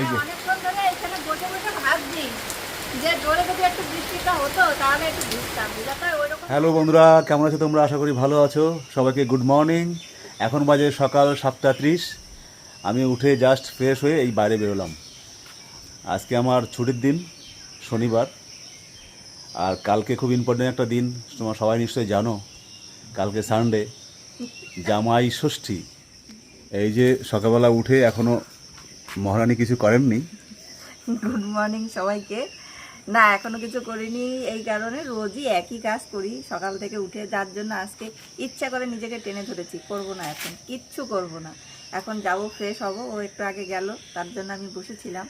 এই যে। অনেকক্ষণ ধরে এখানে বসে বসে ভাবছি যে জোরে যদি একটু বৃষ্টিটা হতো তাহলে একটু বুঝতাম বুঝাতে ওইরকম হ্যালো বন্ধুরা কেমন আছো তোমরা? আশা করি ভালো আছো। সবাইকে গুড মর্নিং। এখন বাজে সকাল সাতটা ত্রিশ। আমি উঠে জাস্ট ফ্রেশ হয়ে এই বাইরে বেরোলাম। আজকে আমার ছুটির দিন শনিবার। আর কালকে খুব ইম্পর্টেন্ট একটা দিন তোমরা সবাই নিশ্চয়ই জানো। কালকে সানডে জামাই ষষ্ঠী। এই যে সকালবেলা উঠে এখনও মহারানী কিছু করেননি? গুড মর্নিং সবাইকে। না, এখনও কিছু করিনি এই কারণে, রোজই একই কাজ করি। সকাল থেকে উঠে যার জন্য আজকে ইচ্ছা করে নিজেকে টেনে ধরেছি, করব না এখন, কিচ্ছু করব না। এখন যাব ফ্রেশ হব, ও একটু আগে গেল, তার জন্য আমি বসেছিলাম।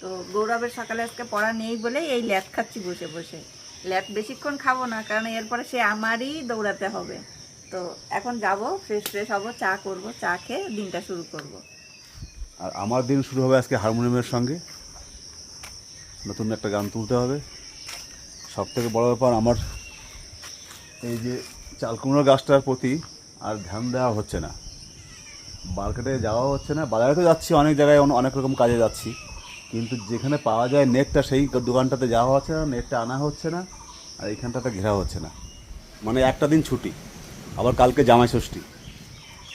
তো গৌরবের সকালে আজকে পড়া নেই বলেই এই ল্যাট খাচ্ছি বসে বসে। ল্যাট বেশিক্ষণ খাব না, কারণ এরপরে সে আমারই দৌড়াতে হবে। তো এখন যাব ফ্রেশ ফ্রেশ হব, চা করব, চা খেয়ে দিনটা শুরু করব। আর আমার দিন শুরু হবে আজকে হারমোনিয়ামের সঙ্গে। নতুন একটা গান তুলতে হবে। সব থেকে বড় ব্যাপার, আমার এই যে চালকুমড়ো গাছটার প্রতি আর ধ্যান দেওয়া হচ্ছে না। মার্কেটে যাওয়া হচ্ছে না। বাজারে তো যাচ্ছি, অনেক জায়গায় অনেক রকম কাজে যাচ্ছি। কিন্তু যেখানে পাওয়া যায় নেটটা, সেই দোকানটাতে যাওয়া হচ্ছে না, নেটটা আনা হচ্ছে না, আর এইখানটাতে ঘেরা হচ্ছে না। মানে একটা দিন ছুটি, আবার কালকে জামাই ষষ্ঠী।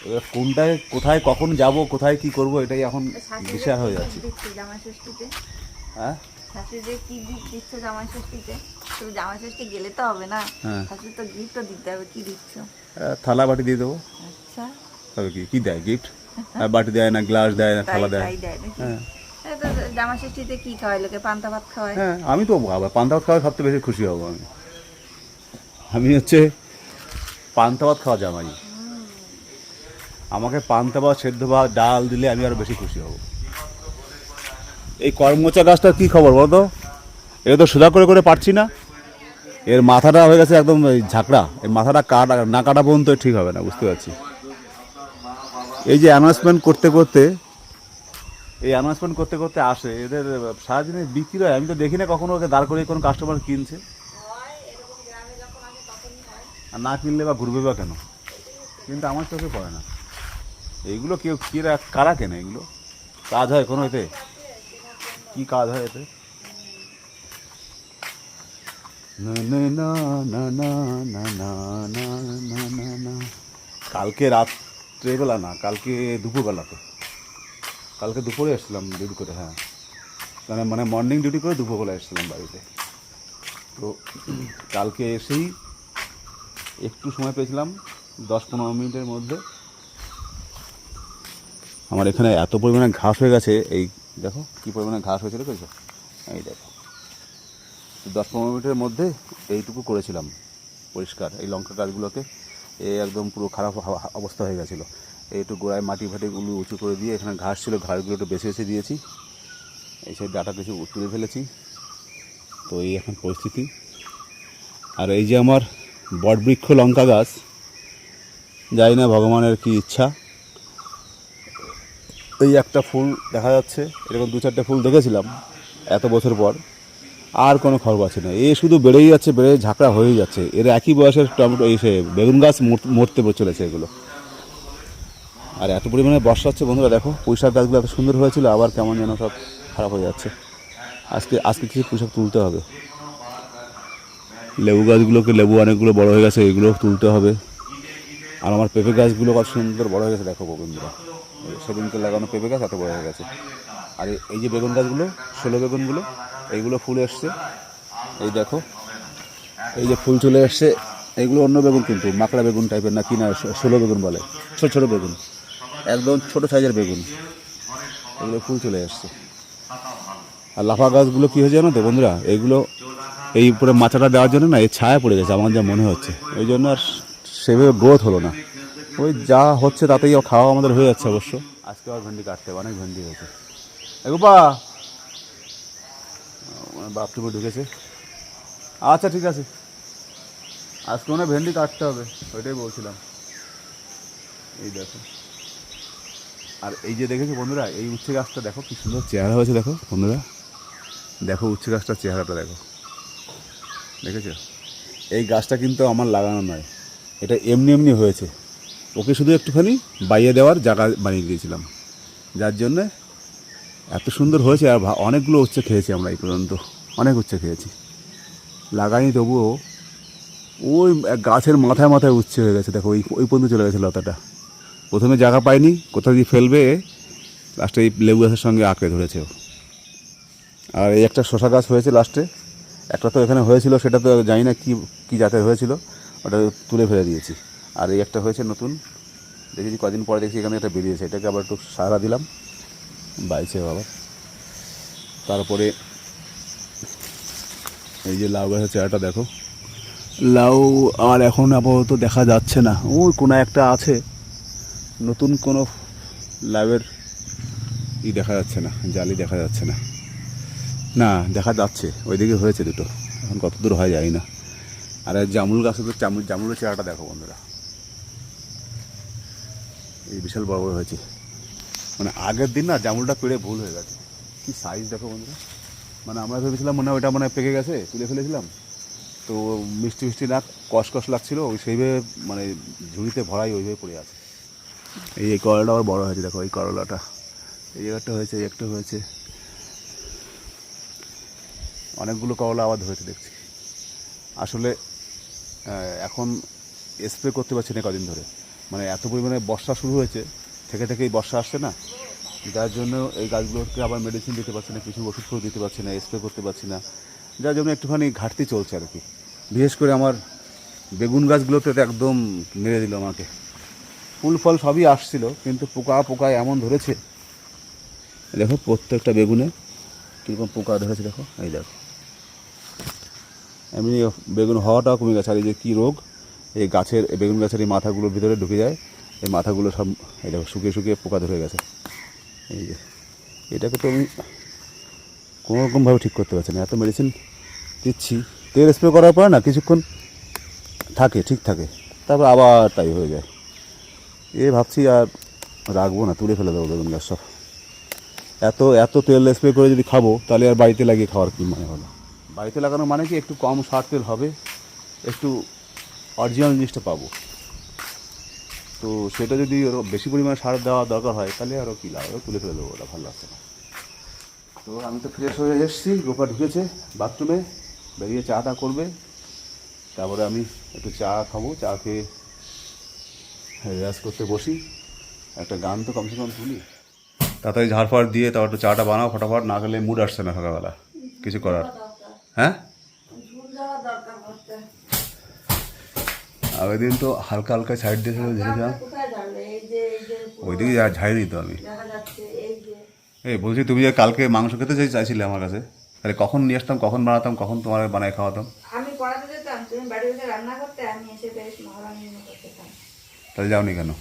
এবার কোনটায় কোথায় কখন যাব কোথায় কি করব এটাই এখন দিশা হয়ে যাচ্ছে। জামাই ষষ্ঠীতে হ্যাঁ? শাশুড়ি কি গিফট দিচ্ছ জামাই ষষ্ঠীতে শুধু জামাই ষষ্ঠী গেলে তো হবে না। হ্যাঁ। শাশুড়ি তো গিফটও দিতে হবে কি দিচ্ছ? থালা বাটি দিয়ে দেবো। আচ্ছা। তবে কি কি দেয় গিফট বাটি দেয় না গ্লাস দেয় না থালা দেয়? হ্যাঁ। জামাই ষষ্ঠীতে কি খাওয়ায় লোকে? পান্তা ভাত খাওয়ায়? হ্যাঁ আমি তো আবার পান্তা ভাত খাওয়া সবচেয়ে বেশি খুশি হব আমি। আমি হচ্ছে পান্তা ভাত খাওয়া জামাই। আমাকে পান্তা বা সেদ্ধ বা ডাল দিলে আমি আরও বেশি খুশি হব। এই কর্মচা গাছটার কি খবর বলো তো এটা তো সোজা করে করে পারছি না। এর মাথাটা হয়ে গেছে একদম ঝাঁকড়া। এর মাথাটা কাটা, না কাটা পর্যন্ত ঠিক হবে না, বুঝতে পারছি। এই যে অ্যানাউন্সমেন্ট করতে করতে, এই অ্যানাউন্সমেন্ট করতে করতে আসে। এদের সারাদিনে বিক্রি হয়। আমি তো দেখি না কখনো ওকে দাঁড় করে কোনো কাস্টমার কিনছে। আর না কিনলে বা ঘুরবে বা কেন? কিন্তু আমার চোখে পড়ে না। এইগুলো কেউ কিরা কারা কেনে এগুলো কাজ হয় কোনো এতে কী কাজ হয় এতে কালকে রাত্রেবেলা না কালকে দুপুরবেলাতে কালকে দুপুরে এসেছিলাম ডিউটি করে হ্যাঁ মানে মানে মর্নিং ডিউটি করে দুপুরবেলা এসেছিলাম বাড়িতে তো কালকে এসেই একটু সময় পেয়েছিলাম দশ পনেরো মিনিটের মধ্যে আমার এখানে এত পরিমাণে ঘাস হয়ে গেছে, এই দেখো কী পরিমাণে ঘাস হয়েছিল দেখেছ এই দেখো। দশ পনেরো মিনিটের মধ্যে এইটুকু করেছিলাম পরিষ্কার, এই লঙ্কা গাছগুলোকে। এ একদম পুরো খারাপ অবস্থা হয়ে গেছিল। একটু গোড়ায় মাটি ফাটিগুলো উঁচু করে দিয়ে এখানে ঘাস ছিল, ঘাসগুলো একটু বেছে বেছে দিয়েছি। এই সেই ডাটা কিছু তুলে ফেলেছি। তো এই এখন পরিস্থিতি। আর এই যে আমার বটবৃক্ষ লঙ্কা গাছ, জানি না ভগবানের কি ইচ্ছা। এই একটা ফুল দেখা যাচ্ছে, এরকম দু চারটে ফুল দেখেছিলাম এত বছর পর। আর কোনো খবর আছে না। এ শুধু বেড়েই যাচ্ছে, বেড়ে ঝাঁকড়া হয়েই যাচ্ছে। এর একই বয়সের টমেটো, এই সে বেগুন গাছ মর- মরতে চলেছে এগুলো। আর এত পরিমাণে বর্ষা হচ্ছে, বন্ধুরা দেখো পুঁইশাক গাছগুলো এত সুন্দর হয়েছিল, আবার কেমন যেন সব খারাপ হয়ে যাচ্ছে। আজকে আজকে কিছু পুঁইশাক তুলতে হবে। লেবু গাছগুলোকে, লেবু অনেকগুলো বড় হয়ে গেছে এগুলো তুলতে হবে। আর আমার পেঁপে গাছগুলো কত সুন্দর বড় হয়ে গেছে, দেখো বন্ধুরা। সেদিনকে লাগানো পেঁপে গাছ এত বড় হয়ে গেছে। আর এই- যে বেগুন গাছগুলো, ষোলো বেগুনগুলো, এইগুলো ফুল এসছে। এই দেখো, এই যে ফুল চলে এসছে। এইগুলো অন্য বেগুন কিন্তু, মাকড়া বেগুন টাইপের না কি না, ষো- ষোলো বেগুন বলে, ছোটো ছোটো বেগুন। একদম ছোটো সাইজের বেগুন। এগুলো ফুল চলে এসছে। আর লাফা গাছগুলো কী হয়েছে জানো তো বন্ধুরা? এইগুলো এই উপরে মাচাটা দেওয়ার জন্য না, এই ছায়া পড়ে গেছে, আমার যা মনে হচ্ছে। ওই জন্য আর সেভাবে গ্রোথ হলো না। ওই যা হচ্ছে তাতেই খাওয়া আমাদের হয়ে যাচ্ছে অবশ্য। আজকে আর ভেন্ডি কাটতে হবে, অনেক ভেন্ডি হয়েছে। এগুপা বাপটুকু ঢুকেছে। আচ্ছা ঠিক আছে। আজকে মনে ভেন্ডি কাটতে হবে, ওইটাই বলছিলাম। এই দেখো। আর এই যে দেখেছ বন্ধুরা, এই উচ্ছে গাছটা দেখো, কি সুন্দর চেহারা হয়েছে দেখো বন্ধুরা। দেখো উচ্ছে গাছটার চেহারাটা দেখো। দেখেছ? এই গাছটা কিন্তু আমার লাগানো নয়। এটা এমনি এমনি হয়েছে। ওকে শুধু একটুখানি বাইয়ে দেওয়ার জায়গা বানিয়ে দিয়েছিলাম। যার জন্যে এত সুন্দর হয়েছে আর অনেকগুলো উচ্ছে খেয়েছি আমরা এই পর্যন্ত। অনেক উচ্ছে খেয়েছি। লাগাইনি তবুও ওই গাছের মাথায় মাথায় উচ্ছে হয়ে গেছে। দেখো, ওই ওই পর্যন্ত চলে গেছে লতাটা। প্রথমে জায়গা পায়নি কোথাও দিয়ে ফেলবে, লাস্টে এই লেবু গাছের সঙ্গে আঁকড়ে ধরেছে। আর এই একটা শশা গাছ হয়েছে লাস্টে। একটা তো এখানে হয়েছিল, সেটা তো জানি না কি কী জাতের হয়েছিল, ওটা তুলে ফেলে দিয়েছি। আর এই একটা হয়েছে নতুন। দেখেছি কদিন পরে দেখছি এখানে একটা বেরিয়েছে। এটাকে আবার একটু সারা দিলাম। বাইছে আবার তারপরে এই যে লাউ গাছের চেহারাটা দেখো। লাউ আর এখন আপাতত দেখা যাচ্ছে না। ওই কোনো একটা আছে। নতুন কোনো লাউয়ের ই দেখা যাচ্ছে না, জালি দেখা যাচ্ছে না। না, দেখা যাচ্ছে। ওইদিকে হয়েছে দুটো। এখন কত দূর হয় যায় না। আর জামুল গাছে তো জামুল জামুলের চেহারাটা দেখো বন্ধুরা। এই বিশাল বড় বড় হয়েছে। মানে আগের দিন না জামুলটা পেড়ে ভুল হয়ে গেছে। কি সাইজ দেখো বন্ধুরা। মানে আমরা ভেবেছিলাম মনে হয় ওটা মনে হয় পেকে গেছে, তুলে ফেলেছিলাম। তো মিষ্টি মিষ্টি না কষ লাগছিল, ওই সেইভাবে মানে ঝুড়িতে ভরাই ওইভাবে পড়ে আছে। এই এই করলাটা আবার বড় হয়েছে, দেখো এই করলাটা। এই একটা হয়েছে, এই একটা হয়েছে। অনেকগুলো করলা আবার ধরেছে দেখছি। আসলে এখন স্প্রে করতে পারছি না কদিন ধরে। মানে এত পরিমাণে বর্ষা শুরু হয়েছে, থেকে থেকেই বর্ষা আসছে না? যার জন্য এই গাছগুলোকে আবার মেডিসিন দিতে পারছি না, কিছু ওষুধ করে দিতে পারছি না স্প্রে করতে পারছি না। যার জন্য একটুখানি ঘাটতি চলছে আর কি। বিশেষ করে আমার বেগুন গাছগুলোতে তো একদম মেরে দিল আমাকে। ফুল ফল সবই আসছিল, কিন্তু পোকা পোকা এমন ধরেছে। দেখো প্রত্যেকটা বেগুনে কীরকম পোকা ধরেছে, দেখো। এই দেখো। এমনি বেগুন হওয়াটাও কমে গেছে, আর এই যে কী রোগ? এই গাছের বেগুন গাছের এই মাথাগুলোর ভিতরে ঢুকে যায়। এই মাথাগুলো সব দেখো শুকিয়ে শুকিয়ে পোকা ধরে গেছে। এই যে, এটাকে তো আমি কোনো রকমভাবে ঠিক করতে পারছি না। এত মেডিসিন দিচ্ছি। তেল স্প্রে করার পরে না কিছুক্ষণ থাকে, ঠিক থাকে। তারপর আবার তাই হয়ে যায়। এ ভাবছি আর রাখব না, তুলে ফেলে দেবো বেগুন গাছ সব। এত এত তেল স্প্রে করে যদি খাব, তাহলে আর বাড়িতে লাগিয়ে খাওয়ার কি মানে হলো? বাড়িতে লাগানো মানে কি একটু কম সার তেল হবে? একটু অরিজিনাল জিনিসটা পাবো। তো সেটা যদি আরও বেশি পরিমাণে সার দেওয়া দরকার হয় তাহলে আরও কী লাগবে তুলে ফেলে দেবো ওটা ভালো লাগছে না। তো আমি তো ফ্রেশ হয়ে এসেছি গোপা ঢুকেছে বাথরুমে বেরিয়ে চা টা করবে। তারপরে আমি একটু চা খাব চা খেয়ে রেয়াজ করতে বসি। একটা গান তো কমসে কম তুলি তাড়াতাড়ি ঝাড় ফাড় দিয়ে তারপর একটু চাটা বানাও ফটাফট না খেলে মুড আসছে না সকালবেলা। কিছু করার? হ্যাঁ? আগের দিন তো হালকা হালকা সাইড দিয়ে ঝেড়েছিলাম কোথায় যাবে এই যে ওইদিকে ঝাড়িনি তো আমি। এই এই বলছি তুমি যে কালকে মাংস খেতে চাই চাইছিলে আমার কাছে তাহলে কখন নিয়ে আসতাম কখন বানাতাম কখন তোমার বানায় খাওয়াতাম? আমি পড়াতে যেতাম তুমি বাড়ি বসে রান্না করতে আমি এসে বেশ মহারানীর মতো খেতাম তাহলে যাওনি কেন?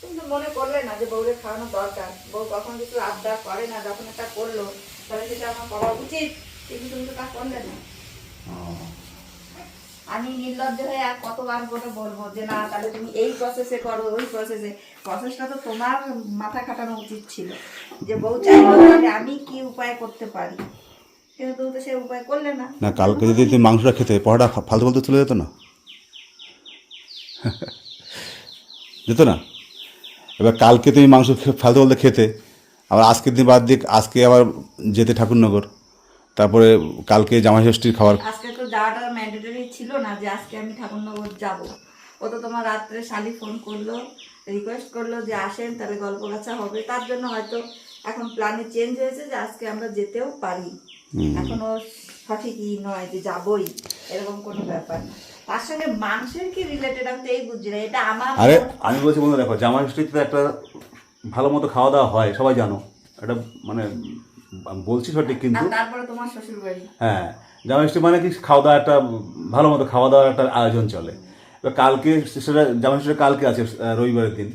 তুমি তো মনে করলে না যে বউরে খাওয়ানো দরকার। বউ কখন কিছু আবদার করে না যখন এটা করল তাহলে সেটা আমার করা উচিত। কিন্তু তুমি তো তা করলে না। আমি নির্লজ্জ হয়ে আর কতবার করে বলব যে, না, তাহলে তুমি এই প্রসেসে করো, ওই প্রসেসে প্রসেসটা তো তোমার মাথা খাটানো উচিত ছিল যে, বউ চাইলো আমি কি উপায় করতে পারি? কিন্তু তো সে উপায় করলে না। না, কালকে যদি তুমি মাংসটা খেতে, পরোটা ফা- ফালতু ফালতু চলে যেত না? যেত না? এবার কালকে তুমি মাংস ফালতু ফালতু খেতে, আবার আজকের দিন বাদ দিয়ে, আজকে আবার যেতে ঠাকুরনগর। তারপরে কালকে জামাই ষষ্ঠীর খাবার। আজকে তো যাওয়াটা ম্যান্ডেটরি ছিল না যে আজকে আমি ঠাকুরনগর যাব। ও তো তোমার রাত্রে শালি ফোন করল রিকোয়েস্ট করল যে আসেন তাহলে গল্প গাছা হবে। তার জন্য হয়তো এখন প্ল্যানে চেঞ্জ হয়েছে যে আজকে আমরা যেতেও পারি। এখনও সঠিকই নয় যে যাবই এরকম কোনো ব্যাপার না। তার সঙ্গে মাংসের কি রিলেটেড আমি তো এই বুঝছি না এটা আমার আরে আমি বলছি বন্ধু দেখো জামাই ষষ্ঠীতে একটা ভালো মতো খাওয়া দাওয়া হয় সবাই জানো। এটা মানে বলছি সঠিক কিন্তু তারপরে তোমার শ্বশুর বাড়ি হ্যাঁ জামাই ষষ্ঠী মানে কি খাওয়া দাওয়া একটা ভালো মতো খাওয়া দাওয়ার একটা আয়োজন চলে। এবার কালকে সেটা জামাই ষষ্ঠী কালকে আছে রবিবারের দিন।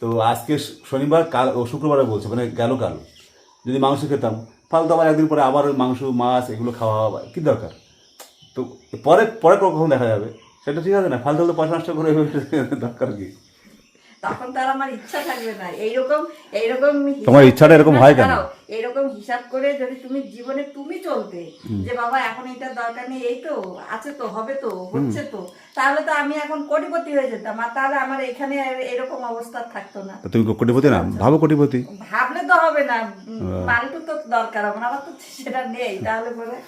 তো আজকে শনিবার কাল ও শুক্রবারে বলছে মানে গেল কাল। যদি মাংস খেতাম ফালতু আবার একদিন পরে আবার মাংস মাছ এগুলো খাওয়া কী দরকার? তো পরে পরে কখন দেখা যাবে? সেটা ঠিক আছে না? ফালতু ফালতু পয়সা নষ্ট করে দরকার কি? তখন তো আর আমার ইচ্ছা থাকবে না। এইরকম এইরকম তোমার ইচ্ছাটা এরকম হয় কেন? দাঁড়াও, এইরকম হিসাব করে যদি তুমি জীবনে তুমি চলতে যে বাবা এখন এটার দরকার নেই এই তো আছে তো হবে তো হচ্ছে তো তাহলে তো আমি এখন কোটিপতি হয়ে যেতাম আর তাহলে আমার এখানে এরকম অবস্থা থাকতো না। তুমি কোটিপতি না? ভাবো কোটিপতি। ভাবলে তো হবে না পাল্টু তো দরকার আমার তো সেটা নেই তাহলে পরে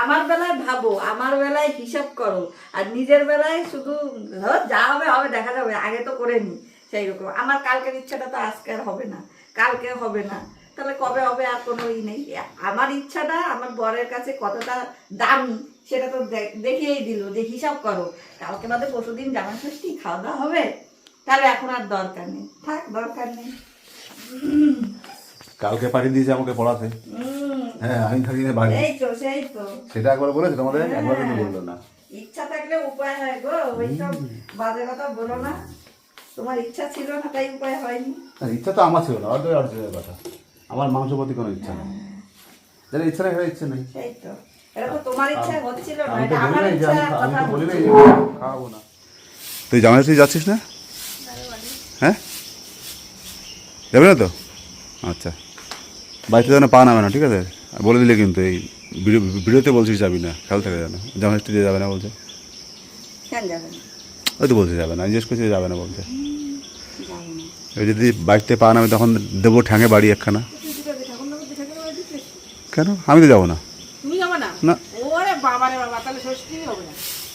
আমার বেলায় ভাবো, আমার বেলায় হিসাব করো। আর নিজের বেলায় শুধু যা হবে হবে, দেখা যাবে, আগে তো করে নি সেই রকম আমার কালকের ইচ্ছাটা তো আজকে আর হবে না, কালকে হবে না। তাহলে কবে হবে আর কোনো ই নেই। আমার ইচ্ছাটা, আমার বরের কাছে কতটা দামি, সেটা তো দেখিয়েই দিল যে হিসাব করো। কালকে বাদে পরশুদিন জামা ষষ্ঠী, খাওয়া দাওয়া হবে। তাহলে এখন আর দরকার নেই। থাক, দরকার নেই। কালকে পাঠিয়ে দিয়েছে আমাকে পড়াতে। হ্যাঁ আমি থাকি না বাড়ি এই তো সেই তো। সেটা একবার বলেছে তোমাদের? একবার কিন্তু বলল না। ইচ্ছা থাকলে উপায় হয় গো ওইসব বাজে কথা বলো না। তোমার ইচ্ছা ছিল না তাই উপায় হয়নি। আর ইচ্ছা তো আমার ছিল না অর্ধেক অর্ধেকের কথা। আমার মাংস প্রতি কোনো ইচ্ছা নেই। যারা ইচ্ছা নেই ইচ্ছা নেই। সেই তো। এটা তো তোমার ইচ্ছা হচ্ছিল না আমি তো এটা আমার ইচ্ছা আমি আমি তো বলি নাই হচ্ছিল। খাওয়াবো না। তুই জামাই তুই যাচ্ছিস না? হ্যাঁ? যাবে না তো? আচ্ছা। বাড়িতে যেন পা নামে না ঠিক আছে? আর বলে দিলে কিন্তু এই ভিডিও ভিডিওতে বলছিস যাবি না খেয়াল থাকে যেন। জামাই স্ত্রী যাবে না বলছে। ওই তো বলছে যাবে না জিজ্ঞেস করছি যাবে না বলছে। ওই যদি বাড়িতে পা নামে তখন দেবো ঠ্যাঙে বাড়ি একখানা। কেন? আমি তো যাব না। না?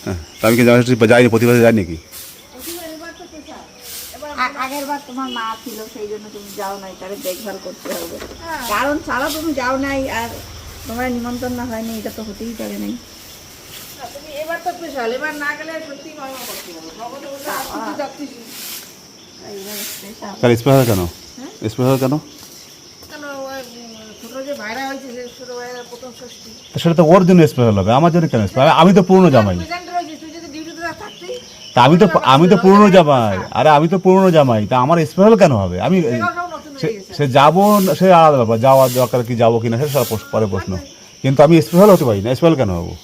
হ্যাঁ আমি কি জামাই ষষ্ঠী যাইনি প্রতি বছর যাই নাকি আগের বার তোমার মা ছিল সেই জন্য তুমি যাও নাই তাহলে দেখভাল করতে হবে। কারণ ছাড়া তুমি যাও নাই আর তোমার নিমন্ত্রণ না হয়নি এটা তো হতেই পারে নাই। এবার তো স্পেশাল এবার না গেলে সত্যি করতে হবে। কেন? স্পেশাল কেন? কেন ওই, উম, ছোট যে ভাইরা হয়েছে সে ছোট ভাইরা প্রথম ষষ্ঠী। সেটা তো ওর জন্য স্পেশাল হবে আমার জন্য কেন স্পেশাল আমি তো পুরনো জামাই প্রেজেন্ট রয়েছিস তুই যদি ডিউটিতে থাকতি তা আমি তো আমি তো পুরনো জামাই। আরে আমি তো পুরনো জামাই। তা আমার স্পেশাল কেন হবে? আমি সে- সে যাব না- সে আলাদা ব্যাপার। যাওয়ার দরকার কি যাব কিনা সে সব পরে প্রশ্ন। কিন্তু আমি স্পেশাল হতে পারি না। স্পেশাল কেন হব?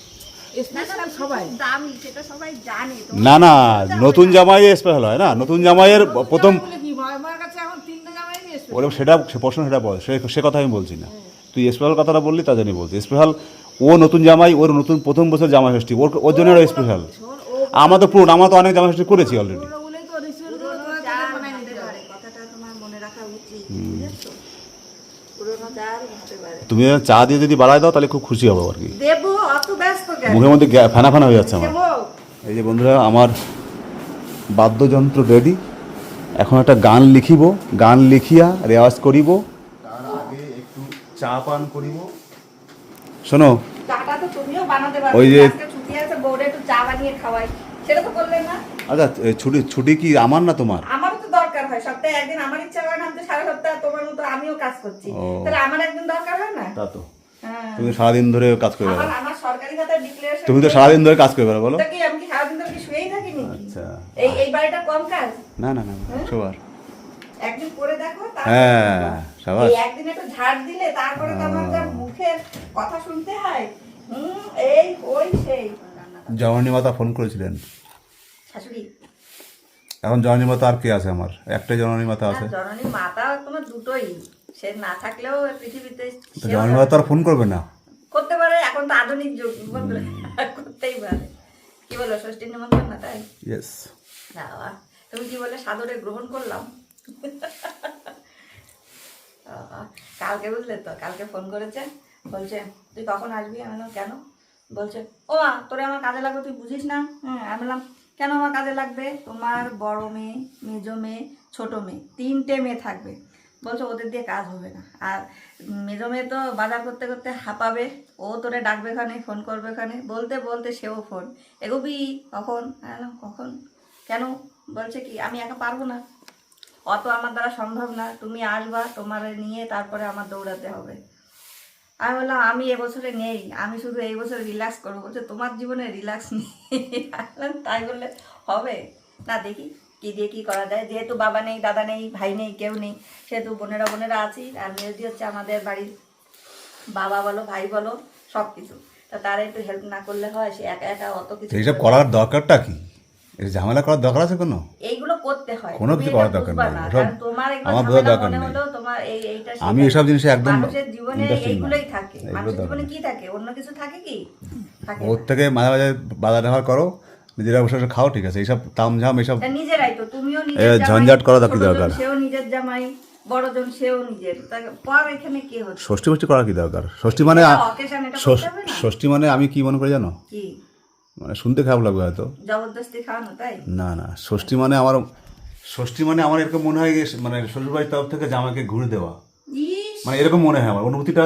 স্পেশাল সবাই। দামি। সেটা সবাই জানে। তো না না নতুন জামাই স্পেশাল হয় না। নতুন জামাইয়ের প্রথম বলে কি? আমার কাছে এখন তিনটে জামাই নিয়ে এসছে ওরা সেটা সে প্রশ্ন সেটা বল। সে সে কথা আমি বলছি না। তুই স্পেশাল কথাটা বললি তা জানি বলছি। স্পেশাল ও নতুন জামাই ওর নতুন প্রথম বছর জামাই ষষ্ঠী। ওর ওর জন্য স্পেশাল আমার তো পুরনো আমরা তো অনেক জামাই ষষ্ঠী করেছি অলরেডি পারে পারে। তুমি চা দিয়ে যদি বাড়ায় দাও তাহলে খুব খুশি হব আর কি। মুখের মধ্যে ফেনা ফেনা হয়ে যাচ্ছে আমার। এই যে বন্ধুরা আমার বাদ্যযন্ত্র রেডি এখন একটা গান লিখিব গান লিখিয়া রেওয়াজ করিব। তার আগে একটু চা পান করিব। শোনো। পারো ওই যে- ছুটি একটু চা বানিয়ে খাওয়াই। সেটা তো করলে না। আচ্ছা ছুটি ছুটি কি আমার না তোমার? আমারও তো দরকার হয়। সপ্তাহে একদিন আমার ইচ্ছা হয় না আমি তো সারা সপ্তাহ তোমার মতো আমিও কাজ করছি। তাহলে আমার একদিন দরকার হয় না? তা তো। হ্যাঁ। তুমি সারাদিন ধরে কাজ করে বেড়াও। আমার সরকারি খাতায় ডিক্লারেশন তুমি তো সারাদিন ধরে কাজ করে বেড়াও বলো। কি আমি কি সারাদিন ধরে শুয়েই থাকি নাকি? আচ্ছা। এই এই বাড়িটা কম কাজ? না না না সবার একদিন করে দেখো হ্যাঁ এই একদিন একটু ঝাড় দিলে তারপরে তো আমার মুখের কথা শুনতে হয় হুম এই ওই সেই। জওয়ানি মাতা ফোন করেছিলেন। শাশুড়ি? এখন জওয়ানি মাতা আর কে আছে আমার? একটাই জননী মাতা আছে। জননী মাতা তোমার দুটোই। সে না থাকলেও পৃথিবীতে জওয়ানি মাতা আর ফোন করবে না? করতে পারে এখন তো আধুনিক যুগ। করতেই পারে। কি বলো ষষ্ঠী নিমন্ত্রণ না তাই? ইয়েস বাবা তুমি কি বলে সাদরে গ্রহণ করলাম? কালকে বুঝলে তো কালকে ফোন করেছে। বলছে তুই কখন আসবি? আমি কেন? বলছে ও মা তোরে আমার কাজে লাগবে তুই বুঝিস না? হ্যাঁ আমি বললাম কেন আমার কাজে লাগবে? তোমার বড় মেয়ে মেজো মেয়ে ছোটো মেয়ে তিনটে মেয়ে থাকবে। বলছে ওদের দিয়ে কাজ হবে না। আর মেজো মেয়ে তো বাজার করতে করতে হাঁপাবে ও তোরে ডাকবে খানে ফোন করবে খানে বলতে বলতে সেও ফোন এগোবি কখন? কখন? কেন? বলছে কি আমি একা পারব না। অত আমার দ্বারা সম্ভব না। তুমি আসবা তোমার নিয়ে তারপরে আমার দৌড়াতে হবে। আমি বললাম, আমি এবছরে নেই, আমি শুধু এই বছর রিল্যাক্স করব। বলছে, তোমার জীবনে রিল্যাক্স নেই। তাই বললে হবে। না, দেখি কি দিয়ে কি করা যায়। যেহেতু বাবা নেই, দাদা নেই, ভাই নেই, কেউ নেই, সেহেতু বোনেরা বোনেরা আছি, আর মেয়েদি হচ্ছে আমাদের বাড়ির বাবা বলো, ভাই বলো সব কিছু তা তারা একটু হেল্প না করলে হয়, সে একা একা অত কিছু এইসব করার দরকারটা কি? এটা ঝামেলা করার দরকার আছে কোনো? এইগুলো করতে হয়। কোনো কিছু করার দরকার নেই। এগুলো আমার বোঝার দরকার নেই। আমি এসব জিনিসে একদম এইগুলোই থাকে। মানুষের দরকার জীবনে নেই। কি থাকে? অন্য কিছু থাকে কি? ওর থেকে মাঝে মাঝে বাধা ব্যবহার করো। নিজেরা বসে বসে খাও ঠিক আছে। এইসব তামঝাম এইসব নিজেরাই তো। তুমিও ঝঞ্ঝাট করা কি দরকার? সেও নিজের জামাই বড়জন সেও নিজের। পর এখানে কে হচ্ছে? ষষ্ঠী ফষ্ঠী করার কি দরকার? ষষ্ঠী মানে ষষ্ঠী মানে আমি কি মনে করি জানো? কি? মানে শুনতে খারাপ লাগবে হয়তো। জবরদস্তি খাওয়ানো তাই? না না ষষ্ঠী মানে আমার ষষ্ঠী মানে আমার এরকম মনে হয় যে মানে শ্বশুরবাড়ির তরফ থেকে জামাকে ঘুরে দেওয়া। মানে এরকম মনে হয় আমার অনুভূতিটা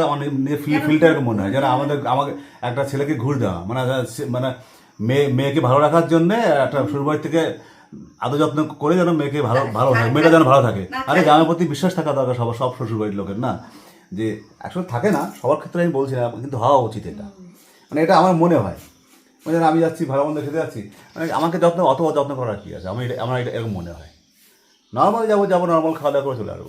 নিজের ফিল ফিলটা এরকম মনে হয় যেন আমাদের আমাকে একটা ছেলেকে ঘুরে দেওয়া। মানে মানে মেয়ে মেয়েকে ভালো রাখার জন্য একটা শ্বশুরবাড়ি থেকে আদর যত্ন করে যেন মেয়েকে ভালো ভালো থাকে মেয়েটা যেন ভালো থাকে। আরে জামার প্রতি বিশ্বাস থাকা দরকার সবার সব শ্বশুরবাড়ির লোকের না? যে আসলে থাকে না সবার ক্ষেত্রে আমি বলছি না কিন্তু হওয়া উচিত এটা। মানে এটা আমার মনে হয়। মানে আমি যাচ্ছি ভালো মন্দ খেতে যাচ্ছি। মানে আমাকে যত্ন অত যত্ন করার কি আছে? আমার এটা আমার এটা এরকম মনে হয়। নর্মাল যাব যাব নর্মাল খাওয়া দাওয়া করে চলে আসব।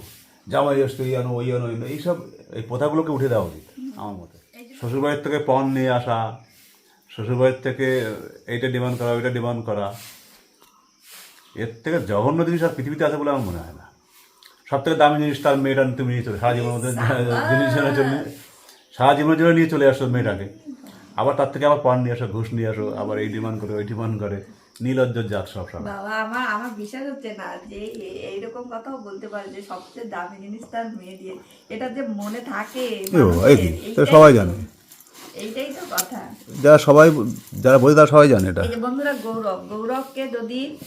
জামাই আসতো এই আনো ওই আনো এই আনো, এইসব এই প্রথাগুলোকে উঠে দেওয়া উচিত আমার মতে। শ্বশুরবাড়ির থেকে পণ নিয়ে আসা শ্বশুরবাড়ির থেকে এইটা ডিমান্ড করা ওইটা ডিমান্ড করা এর থেকে জঘন্য জিনিস আর পৃথিবীতে আছে বলে আমার মনে হয় না। সব থেকে দামি জিনিস তার মেয়েটা তুমি নিয়ে চলে সারা জীবনের মধ্যে জিনিস জন্য সারা জীবনের জন্য নিয়ে চলে আসো মেয়েটাকে। আবার তার থেকে আবার পণ নিয়ে আসো ঘুষ নিয়ে আসো আবার এই ডিমান্ড করে ওই ডিমান্ড করে। নীলজ্জর জাত সব সব বাবা আমার আমার বিশ্বাস হচ্ছে না যে এইরকম কথাও বলতে পারে যে সবচেয়ে দামি জিনিস তার মেয়ে দিয়ে। এটা যে মনে থাকে সবাই তো- জানে। এইটাই তো কথা। যারা সবাই যারা বোঝে তারা সবাই জানে এটা। বন্ধুরা গৌরব গৌরবকে যদি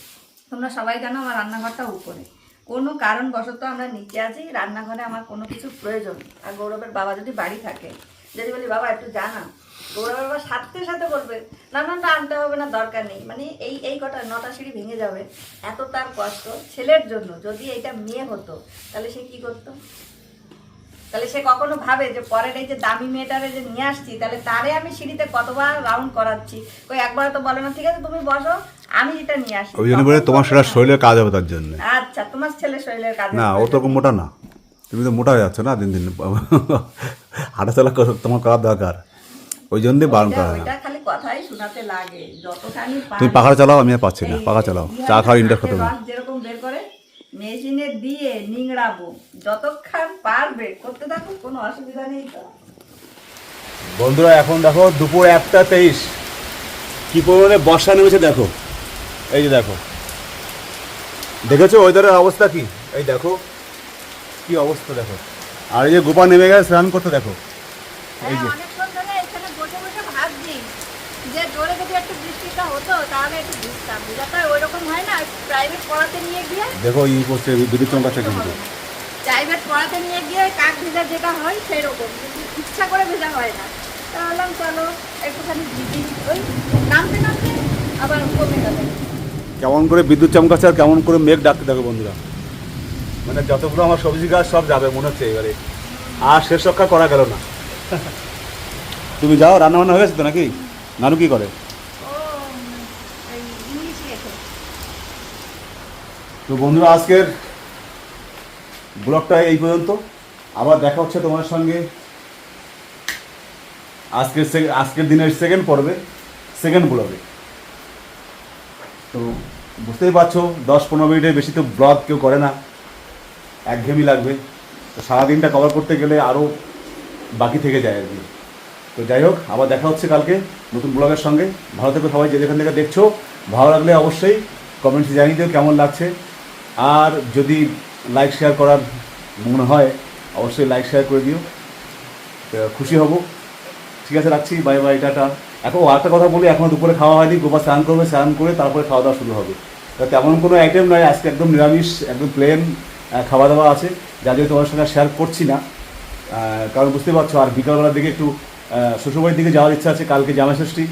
তোমরা সবাই জানো আমার রান্নাঘরটা উপরে। কোনো কারণবশত আমরা নিচে আছি রান্নাঘরে আমার কোনো কিছু প্রয়োজন আর গৌরবের বাবা যদি বাড়ি থাকে যদি বলি বাবা একটু জানা। গৌরবের বাবা সাথে সাথে বলবে না না না আনতে হবে না দরকার নেই। মানে এই এই কটা নটা সিঁড়ি ভেঙে যাবে এত তার কষ্ট ছেলের জন্য। যদি এইটা মেয়ে হতো তাহলে সে কি করতো? তাহলে সে কখনো ভাবে যে পরের এই যে দামি মেয়েটারে যে নিয়ে আসছি তাহলে তারে আমি সিঁড়িতে কতবার রাউন্ড করাচ্ছি? ওই একবার তো বলে না ঠিক আছে তুমি বসো আমি এটা নিয়ে আসি ওই জন্য তখন তোমার সেটা। শরীরের কাজ হবে তার জন্য। আচ্ছা তোমার ছেলে শরীরের কাজ না ও তো মোটা না। তুমি তো মোটা হয়ে যাচ্ছ না দিন দিন। হাঁটাচলা তোমার করার দরকার। ওই জন্যই বারণ করা হয় না। ওইটা খালি কথাই শোনাতে লাগে। যতখানি তুমি পারি- পাখা চালাও আমি আর পাচ্ছি না। পাখা চালাও। চা খাওয়ার করতে রস যেরকম বের করে মেশিনে দিয়ে নিংড়াবো। যতক্ষণ পারবে করতে থাকো কোনো অসুবিধা নেই তো। বন্ধুরা এখন দেখো দুপুর একটা তেইশ। কি পরিমাণে বর্ষা নেমেছে দেখো। এই যে দেখো। দেখেছ ওয়েদারের অবস্থা কি? এই দেখো। কি অবস্থা দেখো। আর এই যে গোপা নেমে গেছে স্নান করতে দেখো। এই যে হ্যাঁ, অনেকক্ষণ ধরে এখানে বসে বসে ভাবছি যে জোরে যদি একটু হতো তাহলে একটু বুঝতাম। বুঝাতে ওই রকম হয় না প্রাইভেট পড়াতে নিয়ে গিয়ে দেখো ই করছে বিদ্যুৎ চমকাচ্ছে কিন্তু প্রাইভেট পড়াতে নিয়ে গিয়ে কাক ভেজা যেটা হয় সেই রকম কিন্তু ইচ্ছা করে ভেজা হয় না। তা বললাম চলো একটুখানি ভিজি ওই নামতে নামতে আবার কমে গেল। কেমন করে বিদ্যুৎ চমকাচ্ছে আর কেমন করে মেঘ ডাকতে থাকো বন্ধুরা। মানে যতগুলো আমার সবজি গাছ সব যাবে মনে হচ্ছে এবারে। আর শেষ রক্ষা করা গেল না। তুমি যাও রান্না বান্না হয়ে গেছে তো নাকি? নানু কি করে ও এই ইংলিশ লেখে তো বন্ধুরা, আজকের ব্লগটা এই পর্যন্ত। আবার দেখা হচ্ছে তোমার সঙ্গে আজকের আজকের দিনের সেকেন্ড পর্বে সেকেন্ড ব্লগে। তো বুঝতেই পারছ, দশ পনেরো মিনিটের বেশি তো ব্লগ কেউ করে না। একঘেয়েমি লাগবে। তো সারাদিনটা কভার করতে গেলে আরও বাকি থেকে যায় আর কি। তো যাই হোক, আবার দেখা হচ্ছে কালকে নতুন ব্লগের সঙ্গে। ভালো থেকে সবাই, যে যেখান থেকে দেখছ। ভালো লাগলে অবশ্যই কমেন্টসে জানিয়ে দিও কেমন লাগছে। আর যদি লাইক শেয়ার করার মনে হয়, অবশ্যই লাইক শেয়ার করে দিও। খুশি হব। ঠিক আছে, রাখছি। Bye bye tata. এখন আরেকটা কথা বলি, এখনও দুপুরে খাওয়া হয়নি। গোপা স্নান করবে, স্নান করে তারপরে খাওয়া দাওয়া শুরু হবে। তা তেমন কোনো আইটেম নয় আজকে একদম নিরামিষ, একদম প্লেন খাওয়া দাওয়া আছে। যা যে তোমার সঙ্গে শেয়ার করছি না কারণ বুঝতে পারছ, আর বিকালবেলার দিকে একটু শ্বশুরবাড়ির দিকে যাওয়ার ইচ্ছা আছে, কালকে জামাই ষষ্ঠী।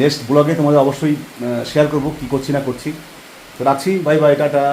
নেক্সট ব্লগে তোমাদের অবশ্যই শেয়ার করব, কী করছি, না করছি। রাখছি। Bye bye tata.